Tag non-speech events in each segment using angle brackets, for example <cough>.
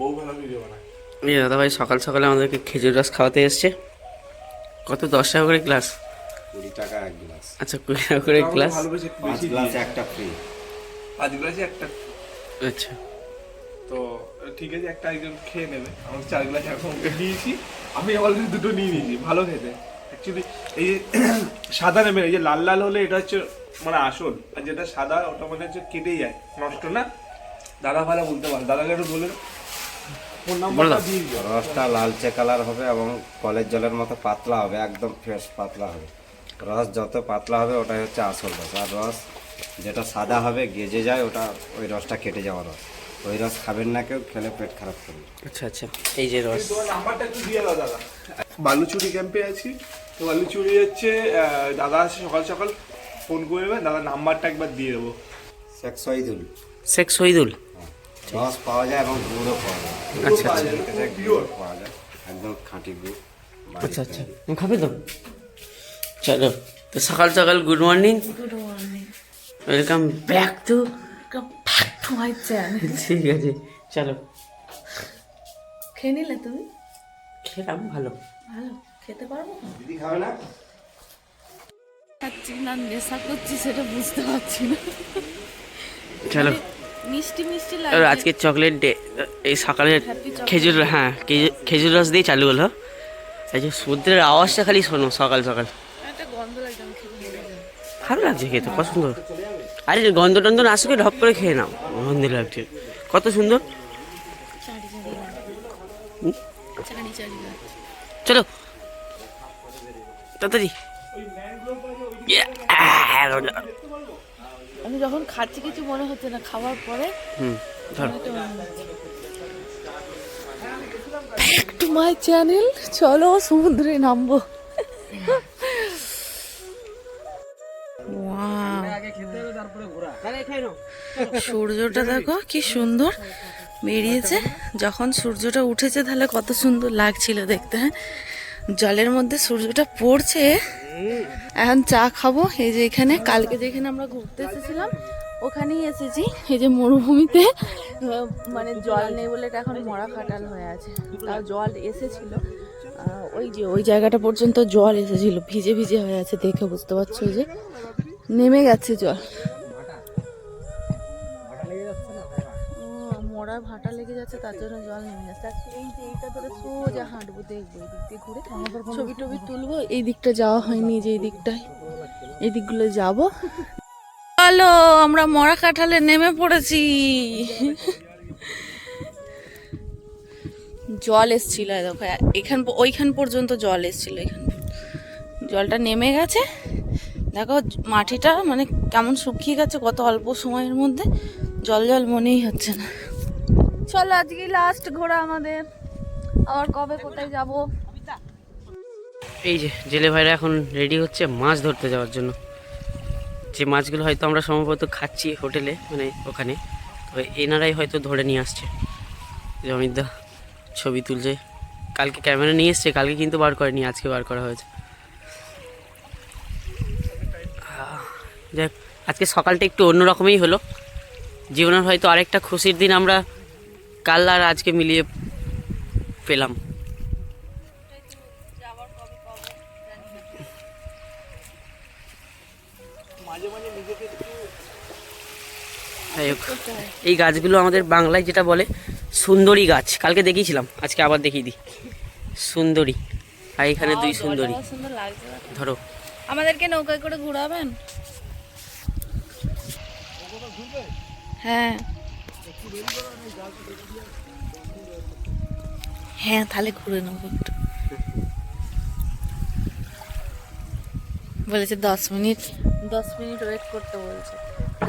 বউ ভালো ভিডিও বানায় এই দাদা ভাই সকাল সকালে আমাদেরকে খেজুর রস খাওয়াতে এসছে। কত দশ টাকা করে গ্লাস? কুড়ি টাকা এক গ্লাস। আচ্ছা কুড়ি টাকা করে গ্লাস। পাঁচ গ্লাস একটা ফ্রি পাঁচ গ্লাসে একটা আচ্ছা। তো ঠিক আছে একটা একজন খেয়ে নেবে। আমার চার গ্লাস এখন দিয়েছি। আমি অলরেডি দুটো নিয়ে নিয়েছি। ভালো খেতে। অ্যাকচুয়ালি এই যে <clears throat> সাদা নেবে এই যে লাল লাল হলে এটা হচ্ছে মানে আসল। আর যেটা সাদা ওটা মানে হচ্ছে কেটে যায়। নষ্ট না? দাদা ভালো বলতে পারে। দাদাকে একটু বলে ফোন নাম্বারটা দাও। দিয়ে দিও রসটা লালচে কালার হবে এবং কলের জলের মতো পাতলা হবে একদম ফ্রেশ পাতলা হবে। রস যত পাতলা হবে ওটাই হচ্ছে আসল রস। আর রস যেটা সাদা হবে গেজে যায় ওটা ওই রসটা কেটে যাওয়া রস। ওই রস খাবেন না কেউ খেলে পেট খারাপ করবে। আচ্ছা আচ্ছা এই যে রস। নাম্বারটা একটু দিয়ে দাও দাদা। বালুচুরি ক্যাম্পে আছি। তো বালুচুরি হচ্ছে দাদা আছে সকাল সকাল ফোন করবে দাদার নাম্বারটা একবার দিয়ে দেবো। শেখ শহীদুল। শেখ শহীদুল। রস পাওয়া যায় এবং গুঁড়ো পাওয়া যায়। আচ্ছা আচ্ছা। গুঁড়ো পাওয়া যায় একদম খাঁটি গুড়। আচ্ছা আচ্ছা। খাবে তো? চলো তো সকাল সকাল good morning. Good morning welcome back to back to my channel ঠিক আছে চলো। খেয়ে নিলে তুমি? খেলাম ভালো। ভালো খেতে পারব? দিদি খাবে না? খাচ্ছি না নেশা করছি সেটা বুঝতে পারছি না। চলো। মিষ্টি মিষ্টি লাগে আজকে চকলেট ডে এই সকালে খেজুর হ্যাঁ খেজুর- রস দিয়ে চালু হলো। এই যে সমুদ্রের আওয়াজটা খালি শোনো সকাল সকাল। ভালো লাগছে খেতে কত সুন্দর। আরে গন্ধ টন্ধ না আসুকে ঢপ করে খেয়ে নাও। গন্ধ লাগছে। কত সুন্দর। চলো। তাড়াতাড়ি। আমি যখন খাচ্ছি কিছু মনে হচ্ছে না খাওয়ার পরে হুম টু মাই চ্যানেল চলো সমুদ্রে নামবো। সূর্যটা দেখো কি সুন্দর বেরিয়েছে। যখন সূর্যটা উঠেছে তাহলে কত সুন্দর লাগছিল দেখতে হ্যাঁ? জলের মধ্যে সূর্যটা পড়ছে। এখন চা খাব। এই যে এখানে, কালকে যেখানে আমরা ঘুরতে এসেছিলাম, ওখানেই এসেছি। এই যে মরুভূমিতে মানে জল নেই বলে এটা এখন মরা খাটাল হয়ে আছে। তাও জল এসেছিল। ওই যে, ওই জায়গাটা পর্যন্ত জল এসেছিল। ভিজে ভিজে হয়ে আছে দেখে বুঝতে পারছ যে, নেমে গেছে জল ও, মরার ভাটা লেগে যাচ্ছে তার জন্য জল নেমে যাচ্ছে। এই যে এইটা ধরে সোজা হাঁটবো দেখব এই দিক দিয়ে ঘুরে ছবি টবি তুলবো। এই দিকটা যাওয়া হয়নি যে এই দিকটায়। এই দিকগুলো যাব। চলো আমরা মরা কাঁঠালে নেমে পড়েছি। জল এসছিল দেখো এখান ওইখান পর্যন্ত জল এসছিল এখান জলটা নেমে গেছে। দেখো মাটিটা মানে কেমন শুকিয়ে গেছে কত অল্প সময়ের মধ্যে। জল জল মনেই হচ্ছে না। চলো আজকে লাস্ট ঘোরা আমাদের। আবার কবে কোথায় যাব? এই যে, জেলে ভাইরা এখন রেডি হচ্ছে মাছ ধরতে যাওয়ার জন্য। যে মাছগুলো হয়তো আমরা সম্ভবত খাচ্ছি হোটেলে মানে ওখানে। তো এনারাই হয়তো ধরে নিয়ে আসছে। জমিদা ছবি তুলছে। কালকে ক্যামেরা নিয়ে এসছে, কালকে কিন্তু বার করেনি, আজকে বার করা হয়েছে। যাক আজকে সকালটা একটু অন্যরকমই হলো। জীবনের হয়তো আরেকটা খুশির দিন আমরা কাল আর আজকে মিলিয়ে পেলাম। এই গাছগুলো আমাদের বাংলায় যেটা বলে সুন্দরী গাছ। কালকে দেখিয়েছিলাম, আজকে আবার দেখিয়ে দিই। সুন্দরী, আর এখানে দুই সুন্দরী। ধরো। আমাদেরকে নৌকায় করে ঘোরাবেন? হ্যাঁ। হ্যাঁ তাহলে ঘুরে নেব একটু। বলেছে দশ মিনিট দশ মিনিট ওয়েট করতে বলছে।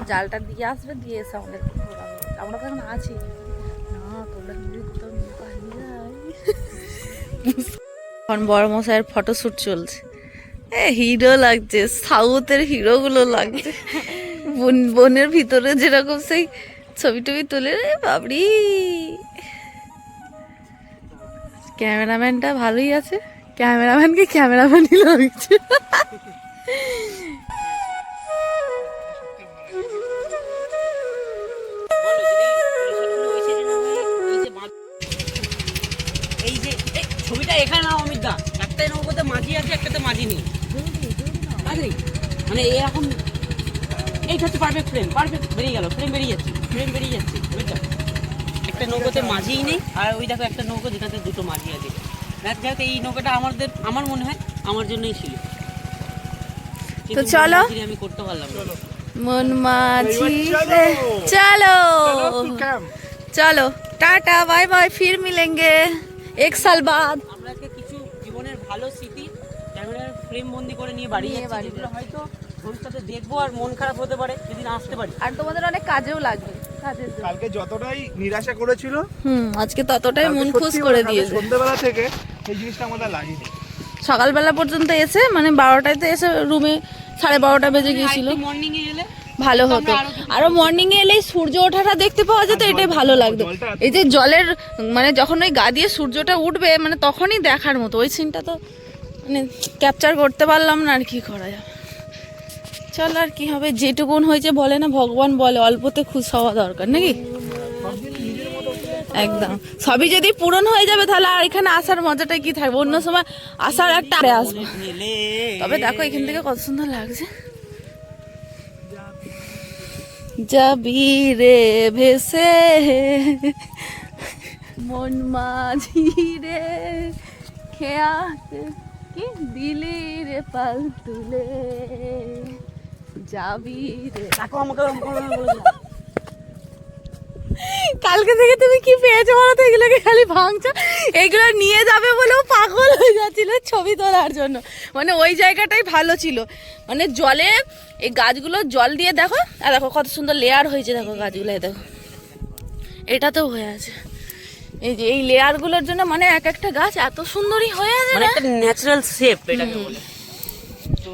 জালটা দিয়ে আসবে, দিয়ে এসে আমাদেরকে ঘোরাবে। আমরা তো এখন আছি। না, তোমরা এখন বড় মশাইয়ের ফটোশ্যুট চলছে। হিরো লাগছে সাউথের হিরোগুলো লাগছে। বন, বনের ভিতরে যেরকম সেই ছবি টবি তুলে রে বাবরি ক্যামেরাম্যানটা ভালোই আছে। ক্যামেরাম্যানকে ক্যামেরাম্যানই লাগছে অমিত দা নৌকোতে মাঝি আছে, একটাতে মাঝি নেই। মানে এরকম, এইটা হচ্ছে পারফেক্ট ফ্রেম পারফেক্ট বেরিয়ে গেল ফ্রেম বেরিয়ে যাচ্ছে। ট্রেন বেরিয়ে যাচ্ছে একটা নৌকোতে মাঝিই নেই আর ওই দেখো একটা নৌকো যেটাতে দুটো মাঝি আছে। দেখ যাক এই নৌকাটা আমাদের আমার মনে হয় আমার জন্যই ছিল। তো চলো। আমি করতে পারলাম মন মাঝি চলো। চলো। টাটা বাই বাই ফির মিলেঙ্গে। এক সাল বাদ। আমরা কিছু জীবনের ভালো স্মৃতি ক্যামেরার ফ্রেম বন্দি করে নিয়ে বাড়ি যাচ্ছি। হয়তো ভবিষ্যতে দেখব আর মন খারাপ হতে পারে যদি না আসতে পারি। আর তোমাদের অনেক কাজেও লাগবে কালকে যতটাই নিরাশা করেছিল হুম আজকে ততটাই মন খুশ করে দিয়েছে। সন্ধ্যেবেলা থেকে এই জিনিসটা আমাদের লাগেনি। সকালবেলা পর্যন্ত এসে মানে বারোটাতে এসে রুমে সাড়ে বারোটা বেজে গিয়েছিল। মর্নিং এ এলে ভালো হতো। আরও মর্নিং এ এলে সূর্য ওঠাটা দেখতে পাওয়া যেত এটাই ভালো লাগতো। এই যে জলের মানে যখন ওই গা দিয়ে সূর্যটা উঠবে মানে তখনই দেখার মতো। ওই সিনটা তো মানে ক্যাপচার করতে পারলাম না আর কি করা যাবে চল আর কি হবে যেটুকুন হয়েছে বলে না, ভগবান বলে, অল্পতে খুশ হওয়া দরকার, নাকি? একদম। সবই যদি পূরণ হয়ে যাবে তাহলে আর এখানে আসার মজাটা কি থাকবে? অন্য সময় আসার একটা আসব তবে দেখো, এখান থেকে কত সুন্দর লাগছে। যাবি রে ভেসে, মন মাঝি রে খেয়া কি দিলি রে পাল তুলে? যাবি রে। দেখো আমাকে। কালকে থেকে তুমি কি পেয়েছ বলো তো? এগুলোকে খালি ভাঙছো। এগুলো নিয়ে যাবে বলেও পাগল হয়ে যাচ্ছিল ছবি তোলার জন্য। মানে ওই জায়গাটাই ভালো ছিল। মানে জলে এই গাছগুলো জল দিয়ে দেখো। আর দেখো কত সুন্দর লেয়ার হয়েছে দেখো গাছগুলো দেখো। এটা তো হয়ে আছে। এই যে এই লেয়ারগুলোর জন্য মানে এক একটা গাছ এত সুন্দরই হয়ে আছে মানে একটা ন্যাচারাল শেপ এটাকে বলে। তো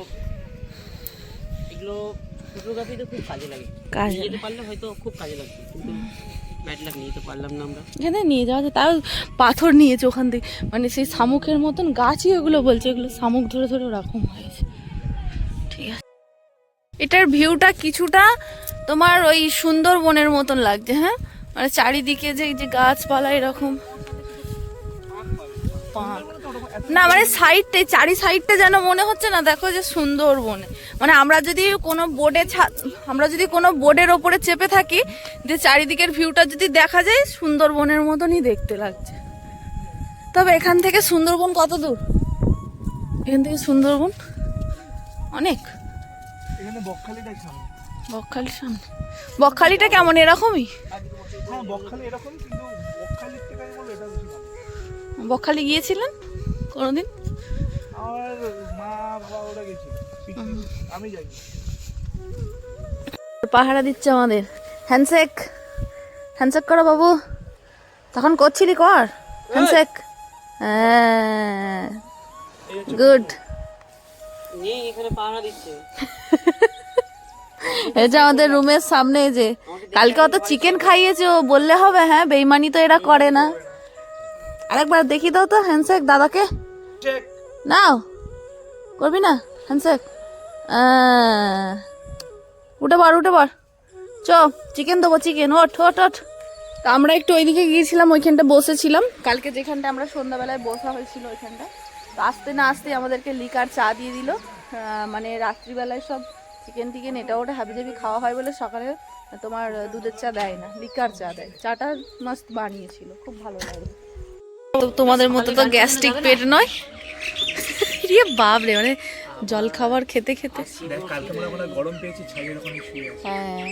এগুলো ফটোগ্রাফিতে খুব কাজে লাগে। কাজে যেতে পারলে হয়তো খুব কাজে লাগবে কিন্তু ব্যাড লাগ নিয়ে যেতে পারলাম না আমরা। এখানে নিয়ে যাওয়া যায় তাও পাথর নিয়েছে ওখান থেকে। মানে সেই শামুকের মতন গাছই ওগুলো বলছে এগুলো শামুক ধরে ধরে ওরকম হয়েছে। ঠিক আছে। এটার ভিউটা কিছুটা তোমার ওই সুন্দরবনের মতন লাগছে হ্যাঁ? মানে চারিদিকে যে এই যে গাছপালা এরকম। পাঁক। না মানে সাইডটাই চারি সাইডটা যেন মনে হচ্ছে না দেখো যে সুন্দরবনে। মানে আমরা যদি কোনো বোর্ডে আমরা যদি কোনো বোর্ডের ওপরে চেপে থাকি যে চারিদিকের ভিউটা যদি দেখা যায় সুন্দরবনের মতনই দেখতে লাগছে। তবে এখান থেকে সুন্দরবন কত দূর? এখান থেকে সুন্দরবন অনেক। বকখালির সামনে। বকখালিটা কেমন এরকমই? হ্যাঁ বকখালি গিয়েছিলেন? কোনোদিন? আমার মা গেছিল। আমি যাই পাহারা দিচ্ছে আমাদের। হ্যান্ডশেক। হ্যান্ডশেক করো বাবু। তখন করছিলি কর। হ্যান্ডশেক। হ্যাঁ। গুড। <laughs> এই যে আমাদের রুমের সামনে এই যে কালকে অত চিকেন খাইয়েছে ও বললে হবে হ্যাঁ বেইমানি তো এরা করে না। আরেকবার দেখি দাও তো হ্যান্ডশেক দাদাকে। নাও, করবি না? হ্যান্ডশেক উঠে পড় উঠে পড়। চ চিকেন দেবো চিকেন ওঠ ওঠ ওঠ। তা আমরা একটু ওইদিকে গিয়েছিলাম, ওইখানটা বসেছিলাম। কালকে যেখানটা আমরা সন্ধ্যাবেলায় বসা হয়েছিল ওইখানটা। তো আসতে না আসতে আমাদেরকে লিকার চা দিয়ে দিল। মানে রাত্রিবেলায় সব চিকেন টিকেন, এটা ওটা হাবিজাবি খাওয়া হয় বলে সকালে তোমার দুধের চা দেয় না, লিকার চা দেয়। চাটা মাস্ত বানিয়েছিল, খুব ভালো লাগে। তোমাদের মতো তো গ্যাস্ট্রিক পেট নয়। ইয়ে বাপরে মানে জল খাবার খেতে খেতে। হয় গরম পেয়েছি ছাই এরকম শুয়ে আছে। হ্যাঁ।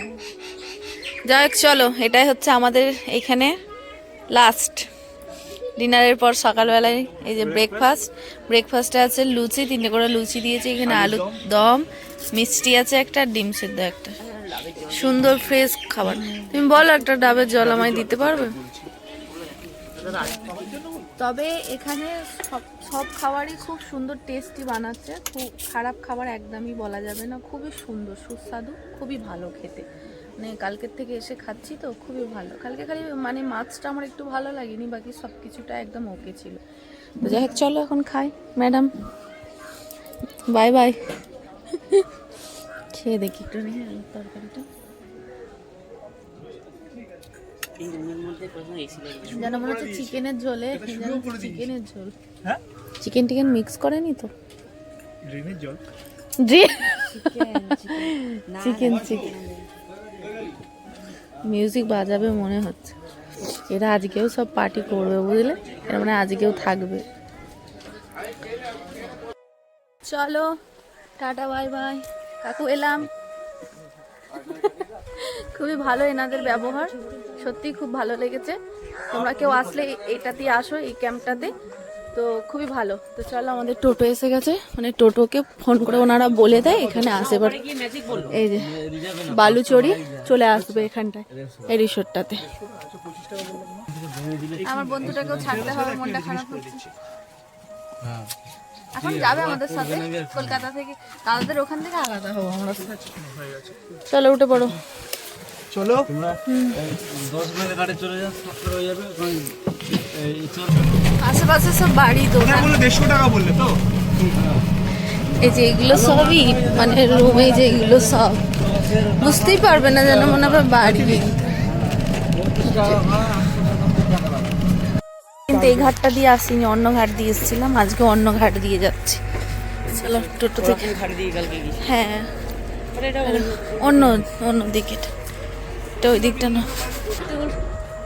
যাই হোক চলো এটাই হচ্ছে আমাদের এখানে লাস্ট ডিনারের পর সকালবেলায় এই যে ব্রেকফাস্ট ব্রেকফাস্টে আছে লুচি তিনটে করে লুচি দিয়েছে এখানে আলু দম? মিষ্টি আছে একটা আর ডিম সেদ্ধ একটা। সুন্দর ফ্রেশ খাবার। তুমি বলো একটা ডাবের জল আমায় দিতে পারবে? তবে এখানে সব সব খাবারই খুব সুন্দর টেস্টি বানাচ্ছে। খুব খারাপ খাবার একদমই বলা যাবে না। খুবই সুন্দর, সুস্বাদু, খুবই ভালো খেতে। মানে কালকের থেকে এসে খাচ্ছি তো, খুবই ভালো। কালকে খালি মানে মাছটা আমার একটু ভালো লাগেনি, বাকি সব কিছুটা একদম ওকে ছিল। তো যাই হোক, চলো এখন খাই। Madam, bye bye. <laughs> খেয়ে দেখি একটু তরকারিটা। এই রুমের মধ্যে প্রথমে এসি লাগবে যেন মনে হচ্ছে চিকেনের ঝোলে চিকেনের ঝোল। হ্যাঁ? চিকেন টিকেন মিক্স করেনি তো? ড্রেনের জল? জি চিকেন। চিকেন। মিউজিক বাজাবে মনে হচ্ছে। এরা আজকেও সব পার্টি করবে বুঝলে? এরা মানে আজকেও থাকবে। চলো টাটা বাই বাই। কাকু এলাম। খুবই ভালো এনাদের ব্যবহার। সত্যি খুব ভালো লেগেছে। তোমরা কেউ আসলে এইটাতেই আসো এই ক্যাম্পটাতে। তো খুবই ভালো। তো চলো আমাদের টোটো এসে গেছে। মানে টোটোকে ফোন করে ওনারা বলে দেয় এখানে আসে। বাট কি ম্যাজিক বলল এই যে বালুচড়ি চলে আসবে এখানটায় এই রিসোর্টটাতে। আমার বন্ধুটাকেও ছাড়তে হবে মনটা খারাপ হচ্ছে। এখন যাবে আমাদের সাথে কলকাতা থেকে। দাদাদের ওখান থেকে আলাদা হব আমরা। চলো উঠে পড়ো। চলো। দশ মিনিট গাড়ি হয়ে যাবে আশেপাশে সব বাড়ি দোকান। দেড়শো টাকা বললে তো। এই যে এগুলো সবই মানে রুমে যে এগুলো সব। বুঝতেই পারবে না যেন মনে হবে বাড়ি। কিন্তু এই ঘাটটা দিয়ে আসিনি অন্য ঘাট দিয়ে এসেছিলাম আজকে অন্য ঘাট দিয়ে যাচ্ছি। চলো টোটো থেকে। হ্যাঁ। অন্য অন্য দিকে ওই দিকটা না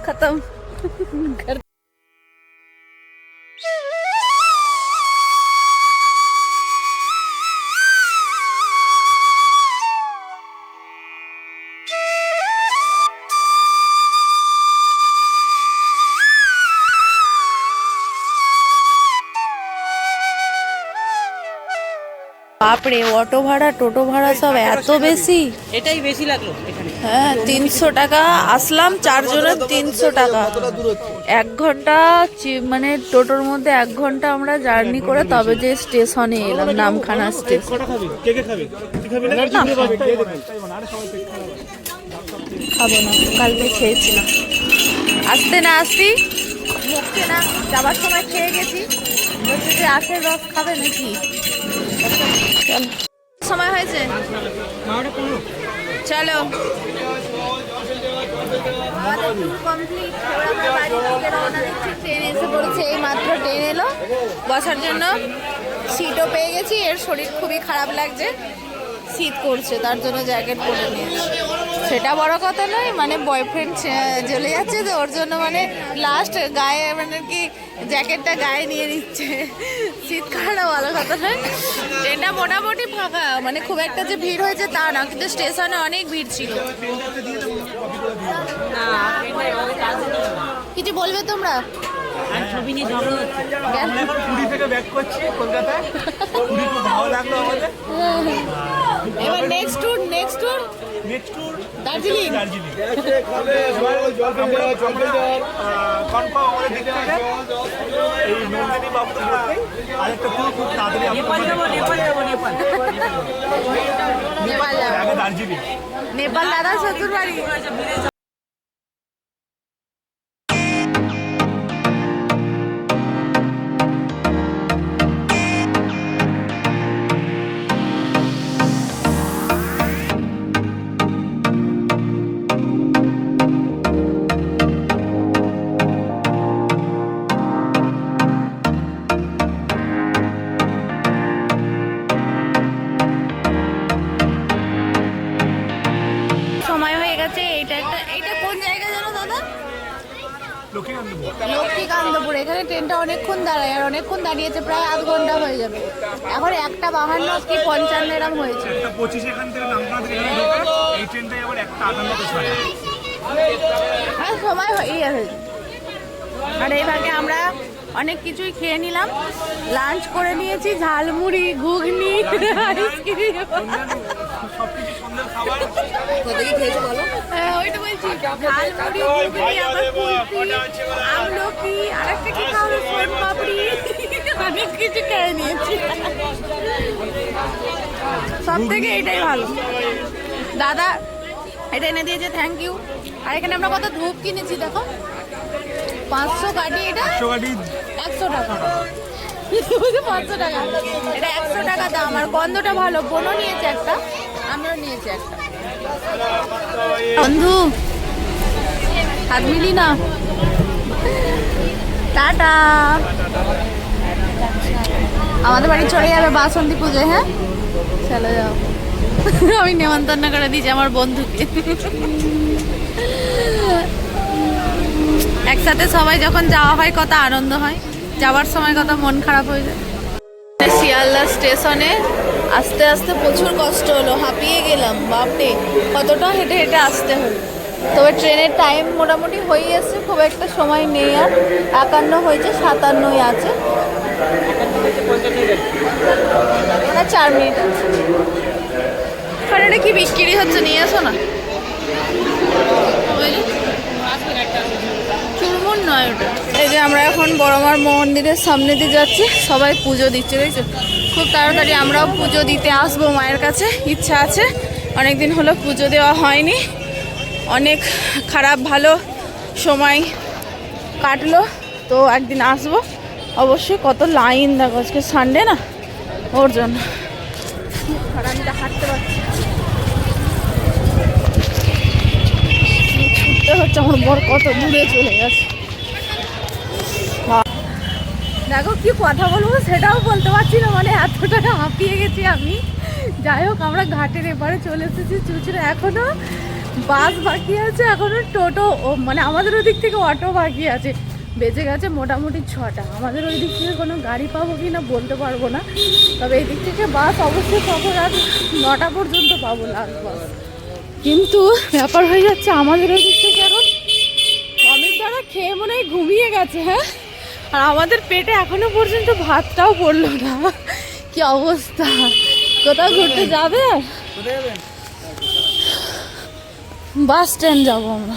খতম। বাপরে অটো ভাড়া টোটো ভাড়া সব এত বেশি? এটাই বেশি লাগল হ্যাঁ তিনশো টাকা আসলাম চারজনের তিনশো টাকা। এক ঘণ্টা চি- মানে টোটোর মধ্যে এক ঘণ্টা আমরা জার্নি করে তবে যে স্টেশনে এলাম নামখানা স্টেশন। খাবি? কে কে খাবি? তুই খাবি না? খাব? না। কালকে খেয়েছিলাম। আসতে না আসতি? মুখছে না যাবার সময় খেয়ে গেছি। বলছে যে আখের রস খাবে নাকি? সময় হয়েছে? চলো। বসার জন্য সিটও পেয়ে গেছি এর শরীর খুবই খারাপ লাগছে। শীত করছে তার জন্য জ্যাকেট পরে নিয়েছি। সেটা বড় কথা নয় মানে বয়ফ্রেন্ড চলে যাচ্ছে তো ওর জন্য মানে লাস্ট গায়ে মানে কি জ্যাকেটটা গায়ে নিয়ে নিচ্ছে। শীত খাওয়াটা ভালো কথা নয়। ট্রেনটা মোটামুটি ফাঁকা মানে খুব একটা যে ভিড় হয়েছে তা না কিন্তু স্টেশনে অনেক ভিড় ছিল। কিছু বলবে তোমরা? আর ছবি নিয়ে ঝগড়া হচ্ছে। পুরী থেকে ব্যাক করছি কলকাতায়। খুব ভালো লাগল আমাদের। এবার next tour next tour next tour Darjeeling Darjeeling confirm আমাদের দিক থেকে এই নন্দিনী বাবু আরেকটা ট্যুর খুব তাড়াতাড়ি নেপাল যাব নেপাল যাব নেপাল নেপাল যাব। আগে দার্জিলিং। নেপাল দাদা শ্বশুর বাড়ি এটা এটা কোন জায়গা জানো দাদা? লক্ষ্মীকান্তপুর। এখানে ট্রেনটা অনেকক্ষণ দাঁড়ায় আর অনেকক্ষণ দাঁড়িয়েছে প্রায় আধ ঘণ্টা হয়ে যাবে। এখন একটা বাহান্ন কি পঞ্চান্ন এরম হয়েছে। হ্যাঁ সময় হয়ে গেছে। আর এই ভাগে আমরা অনেক কিছুই খেয়ে নিলাম। লাঞ্চ করে নিয়েছি ঝালমুড়ি ঘুগনি আইসক্রিম। হ্যাঁ, ওইটা বলছি। ঝালমুড়ি ঘুগনি আবার কুলফি আমলকি আরেকটা কি খাওয়া সোন পাপড়ি। অনেক কিছু খেয়ে নিয়েছি। সব থেকে এটাই ভালো। দাদা এটা এনে দিয়েছে থ্যাংক ইউ আর এখানে আমরা কত ধূপ কিনেছি দেখো। পাঁচশো কাটি এটা একশো টাকা পাঁচশো টাকা। এটা একশো টাকা দাম। আর গন্ধটা ভালো বোনও নিয়েছে একটা। আমিও নিয়েছি একটা। বন্ধু হাত মিলি না। টাটা। আমাদের বাড়ি চলে যাবে বাসন্তী পুজোয় হ্যাঁ? চলে যাও। আমি নেমন্তন্ন করে দিয়েছি আমার বন্ধুকে। একসাথে সবাই যখন যাওয়া হয় কত আনন্দ হয়। যাওয়ার সময় কত মন খারাপ হয়ে যায়। শিয়ালদা স্টেশনে আস্তে আস্তে প্রচুর কষ্ট হলো হাঁপিয়ে গেলাম বাপরে কতটা হেঁটে হেঁটে আসতে হলো। তবে ট্রেনের টাইম মোটামুটি হয়ে এসছে খুব একটা সময় নেই আর একান্ন হয়েছে সাতান্নই আছে। মানে চার মিনিট আছে। এটা কি বিক্রি হচ্ছে নিয়ে এসো না। চুরমুন নয় ওটা। যে আমরা এখন বড়মার মন্দিরের সামনে দিয়ে যাচ্ছি। সবাই পুজো দিচ্ছে দেখছ? খুব তাড়াতাড়ি আমরাও পুজো দিতে আসব মায়ের কাছে ইচ্ছা আছে। অনেকদিন হলো পুজো দেওয়া হয়নি। অনেক খারাপ ভালো সময় কাটলো তো একদিন আসব। অবশ্যই কত লাইন দেখো আজকে সানডে না? ওর জন্য। আর আমি হাঁটতে পারছি। ছুটতে হচ্ছে আমার বর কত দূরে চলে গেছে। দেখো কি কথা বলব, সেটাও বলতে পারছি না মানে এতটা হাঁপিয়ে গেছি আমি। যাই হোক, আমরা ঘাটের এপারে চলে এসেছি চুচড়ে এখনও। বাস বাকি আছে, এখনও টোটো মানে আমাদের ওদিক থেকে অটো বাকি আছে। বেজে গেছে মোটামুটি ছটা। আমাদের ওই দিক থেকে কোনো গাড়ি পাবো কি না বলতে পারব না। তবে এই দিক থেকে বাস অবশ্যই পাবো রাত নটা পর্যন্ত পাবো লাস্ট বাস। কিন্তু ব্যাপার হয়ে যাচ্ছে আমাদের ওই দিক থেকে এখন। অমিত দ্বারা খেয়ে মনে হয় ঘুমিয়ে গেছে হ্যাঁ? আর আমাদের পেটে এখনও পর্যন্ত ভাতটাও পড়ল না। কি অবস্থা? কোথাও ঘুরতে যাবে? বাস স্ট্যান্ড যাব আমরা।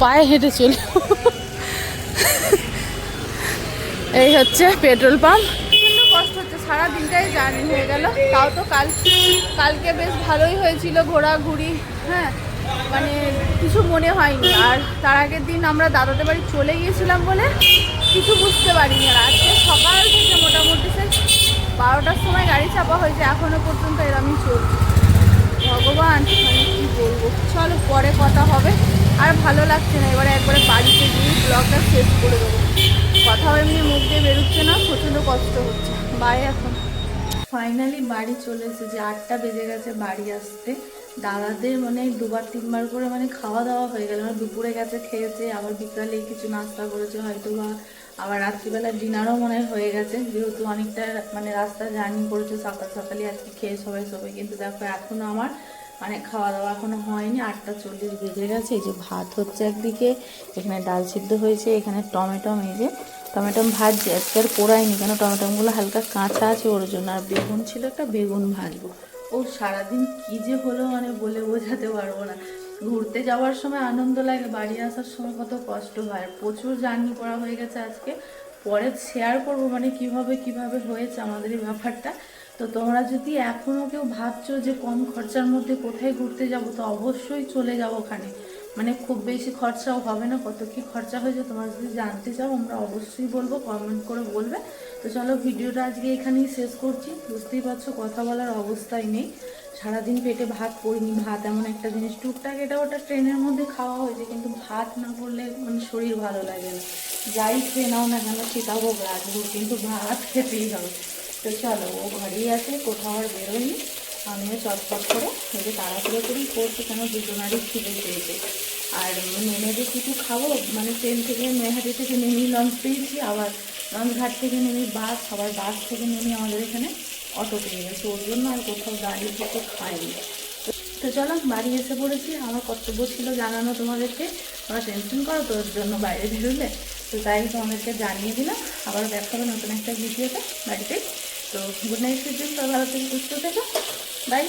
পায়ে হেঁটে চলে। এই হচ্ছে পেট্রোল পাম্প। কষ্ট হচ্ছে সারা দিনটাই জার্নি হয়ে গেল। তাও তো কাল কালকে বেশ ভালোই হয়েছিল ঘোরাঘুরি হ্যাঁ। মানে কিছু মনে হয়নি। আর তার আগের দিন আমরা দাদাদের বাড়ি চলে গিয়েছিলাম বলে কিছু বুঝতে পারিনি আর আজকে সকাল থেকে মোটামুটি সে বারোটার সময় গাড়ি চাপা হয়েছে এখনও পর্যন্ত এরমই চলছে। ভগবান মানে কি বলব? চলো পরে কথা হবে। আর ভালো লাগছে না, এবারে একবারে বাড়িতে গিয়ে ব্লগটা শেষ করে দেবো। কথাও এমনি মুখ দিয়ে বেরোচ্ছে না, প্রচণ্ড কষ্ট হচ্ছে। বাই এখন। ফাইনালি বাড়ি চলে এসেছে, আটটা বেজে গেছে বাড়ি আসতে। দাদাদের মানে দুবার, তিনবার করে মানে খাওয়া দাওয়া হয়ে গেল। মানে দুপুরে গেছে, খেয়েছে, আবার বিকালে কিছু নাস্তা করেছে হয়তো বা আবার রাত্রিবেলা ডিনারও মনে হয় গেছে। যেহেতু অনেকটা মানে রাস্তা জার্নি করেছে সকাল সকালে আজকে খেয়ে সবাই সবাই। কিন্তু দেখো এখনও আমার মানে খাওয়া দাওয়া এখনও হয়নি, আটটা চল্লিশ বেজে গেছে। এই যে ভাত হচ্ছে একদিকে, এখানে ডাল সিদ্ধ হয়েছে, এখানে টমেটম এই যে টমেটম ভাজছে। আজকে আর পোড়াইনি কেন? টমেটমগুলো হালকা কাঁচা আছে, ওর জন্য। আর বেগুন ছিল একটা বেগুন ভাজবো। ও সারাদিন কি যে হলো মানে বলে বোঝাতে পারব না। ঘুরতে যাওয়ার সময় আনন্দ লাগে, বাড়ি আসার সময় কত কষ্ট হয়। প্রচুর জার্নি করা হয়ে গেছে আজকে। পরে শেয়ার করব মানে কীভাবে কীভাবে হয়েছে আমাদের এই ব্যাপারটা। তো তোমরা যদি এখনও কেউ ভাবছ যে কম খরচার মধ্যে কোথায় ঘুরতে যাব, তো অবশ্যই চলে যাব ওখানে। মানে খুব বেশি খরচাও হবে না, কত কি খরচা হয়েছে তোমরা যদি জানতে চাও, আমরা অবশ্যই বলব কমেন্ট করে বলবে। তো চলো ভিডিওটা আজকে এখানেই শেষ করছি। বুঝতেই পারছ, কথা বলার অবস্থাই নেই। সারাদিন পেটে ভাত পড়িনি ভাত এমন একটা জিনিস। টুকটাক এটা ওটা ট্রেনের মধ্যে খাওয়া হয়েছে, কিন্তু ভাত না পড়লে মানে শরীর ভালো লাগে না। যাই খেয়ে নাও না কেন সীতাভোগ রাখব কিন্তু ভাত খেতেই হবে। তো চলো, ও ঘরেই আছে, কোথাও আর বেরোয়নি। আমিও চটপট করে এই যে তাড়াহুড়ো করেই করছি, কেন দুজনারই খিদে পেয়েছে। আর নেমে যে কিছু খাব? মানে ট্রেন থেকে মেহাটি থেকে নেমেই লঞ্চ পেয়েছি, আবার লঞ্চ ঘাট থেকে নেমে বাস, আবার বাস থেকে নেমে আমাদের এখানে অটো পেয়ে গেছে। ওর জন্য আর কোথাও দাঁড়িয়ে থেকে খাইনি। তো চলো, বাড়ি এসে পড়েছি। আমার কর্তব্য ছিল জানানো তোমাদেরকে। তোমরা টেনশন করো, তোর জন্য বাইরে বেরোলে। তো তাই তোমাদেরকে জানিয়ে দিলাম। আবার দেখা হবে নতুন একটা ভিডিওতে বাড়িতে। তো গুড নাইট সুজন। ভালো থেকে, সুস্থ থেকো। বাই